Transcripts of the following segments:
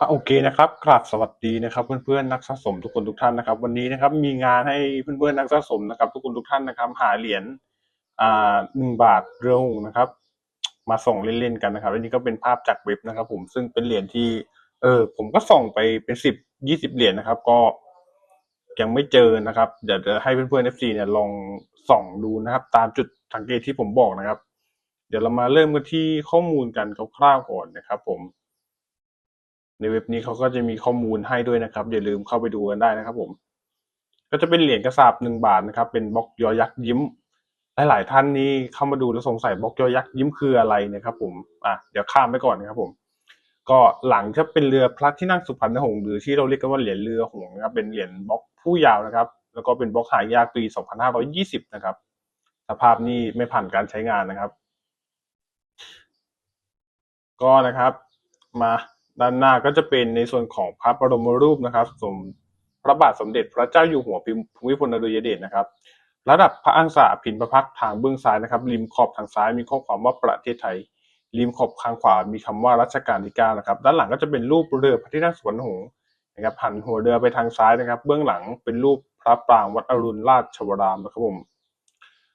อะโอเคนะครับกราบสวัสดีนะครับ เพื่อนๆนักสะสมทุกคนทุกท่านนะครับ วันนี้นะครับมีงานให้เพื่อนๆนักสะสมนะครับ ทุกคนทุกท่านนะครับ หาเหรียญอ่าหนึ่งบาทเรือหงส์นะครับ มาส่งเล่นๆกันนะครับอันนี้ก็เป็นภาพจากเว็บนะครับ ผมซึ่งเป็นเหรียญที่เออผมก็ส่งไปเป็นสิบยี่สิบเหรียญนะครับ ก็ยังไม่เจอนะครับเดี๋ยวจะให้เพื่อนๆ FC เนี่ยลองส่องดูนะครับ ตามจุดสังเกตที่ผมบอกนะครับ เดี๋ยวเรามาเริ่มกันที่ข้อมูลกันคร่าวๆก่อนนะครับ ผม ในเว็บนี้เขาก็จะมีข้อมูลให้ด้วยนะครับ อย่าลืมเข้าไปดูกันได้นะครับ ผม ก็จะเป็นเหรียญกระสาบหนึ่งบาทนะครับ เป็นบล็อกยอยักษ์ยิ้ม หลาย ๆ ท่านนี่เข้ามาดูแล้วสงสัยบล็อกยอยักษ์ยิ้มคืออะไรนะครับ ผมอะเดี๋ยวข้ามไปก่อนนะครับผม ก็หลังจะเป็นเรือพระที่นั่งสุพรรณหงส์หรือที่เราเรียกกันว่าเหรียญเรือหงส์นะครับ เป็นเหรียญบล็อกผู้ยาวนะครับ แล้วก็เป็นบล็อกหายากปี 2520 นะครับ สภาพนี้ไม่ผ่านการใช้งานนะครับ ก็นะครับ มา ด้านหน้าก็จะเป็นในส่วนของพระบรมรูปนะครับ สมพระบาทสมเด็จพระเจ้าอยู่หัวภูมิพลอดุลยเดชนะครับ ระดับพระอังสาพินประพักทางเบื้องซ้ายนะครับ ริมขอบทางซ้ายมีข้อความว่าประเทศไทย ริมขอบข้างขวามีคำว่ารัชกาลที่เก้านะครับ ด้านหลังก็จะเป็นรูปเรือพระที่นั่งสวนหงส์นะครับหันหัวเรือไปทางซ้ายนะครับ เบื้องหลังเป็นรูปพระปรางวัดอรุณราชวรามนะครับผม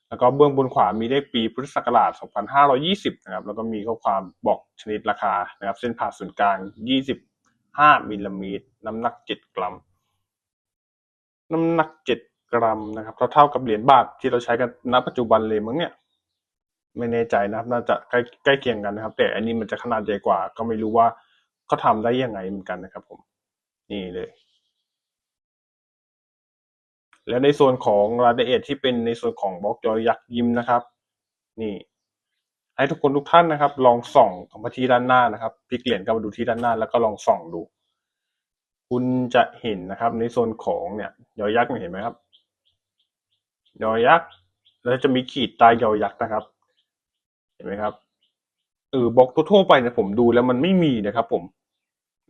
แล้วก็เบื้องบนขวามีเลขปีพุทธศักราช 2520 นะครับ แล้วก็มีข้อความบอก ชนิดราคานะครับ เส้นผ่าศูนย์กลาง 25มิลลิเมตรน้ำหนัก 7 กรัม น้ำหนัก 7 กรัมนะครับเท่าๆกับเหรียญบาทที่เราใช้กันณปัจจุบันเลยมั้งเนี่ยไม่แน่ใจนะครับ น่าจะใกล้ใกล้เคียงกันนะครับ แต่อันนี้มันจะขนาดใหญ่กว่า ก็ไม่รู้ว่าเขาทำได้ยังไงเหมือนกันนะครับ ผม นี่เลย แล้วในส่วนของรายละเอียดที่เป็นในส่วนของบล็อกยอยักษ์ยิ้มนะครับ นี่ ให้ทุกคนทุกท่านนะครับ ลองส่องมาที่ด้านหน้านะครับพลิกเหรียญกลับมาดูที่ด้านหน้า แล้วก็ลองส่องดู คุณจะเห็นนะครับ ในส่วนของเนี่ยยอยักษ์เห็นไหมครับ ยอยักษ์แล้วจะมีขีดต้ยยอยักษ์นะครับ เห็นไหมครับเออบล็อกทั่วๆไปเนี่ยผมดูแล้วมันไม่มีนะครับ ผม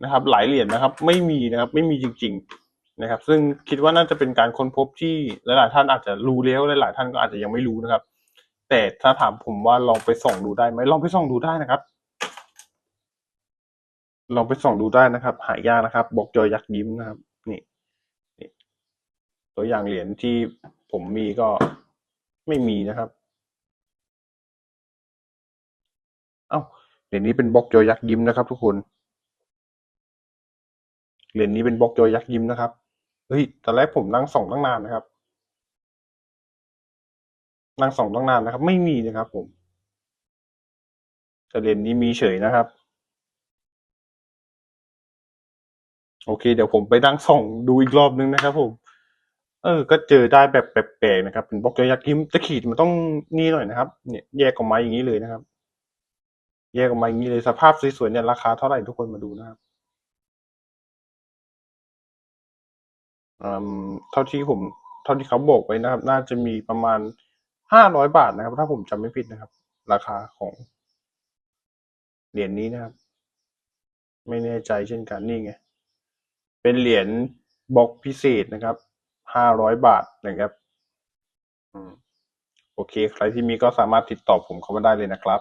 นะครับ หลายเหรียญนะครับ ไม่มีนะครับ ไม่มีจริง ๆนะครับ ซึ่งคิดว่าน่าจะเป็นการค้นพบที่หลายๆท่านอาจจะรู้แล้วหลายๆท่านก็อาจจะยังไม่รู้นะครับ แต่ถ้าถามผมว่าลองไปส่องดูได้ไหมลองไปส่องดูได้นะครับ ลองไปส่องดูได้นะครับ หายากนะครับบล็อกยอยักษ์ยิ้มนะครับ นี่นี่ ตัวอย่างเหรียญที่ผมมีก็ไม่มีนะครับ เอ้าเหรียญนี้เป็นบล็อกยอยักษ์ยิ้มนะครับ ทุกคนเหรียญนี้เป็นบล็อกยอยักษ์ยิ้มนะครับเฮ้ยตอนแรกผมนั่งส่องตั้งนานนะครับ นั่งส่องตั้งนานนะครับ ไม่มีนะครับผมแต่เหรียญนี้มีเฉยนะครับ โอเค เดี๋ยวผมไปนั่งส่องดูอีกรอบนึงนะครับ ผม เออ ก็เจอได้แบบแปลกๆนะครับ เป็นบล็อกยอยักษ์ยิ้มตะขีดมันต้องนี่หน่อยนะครับ เนี่ยแยกออกมาอย่างนี้เลยนะครับ แยกออกมาอย่างนี้เลยสภาพสวยๆเนี่ยราคาเท่าไหร่ทุกคนมาดูนะครับอืมเท่าที่ผม เท่าที่เขาบอกไว้นะครับ น่าจะมีประมาณ ห้าร้อยบาทนะครับ ถ้าผมจำไม่ผิดนะครับ ราคาของเหรียญนี้นะครับ ไม่แน่ใจเช่นกันนี่ไง เป็นเหรียญบล็อกพิเศษนะครับห้าร้อยบาทนะครับโอเค ใครที่มีก็สามารถติดต่อผมเข้ามาได้เลยนะครับ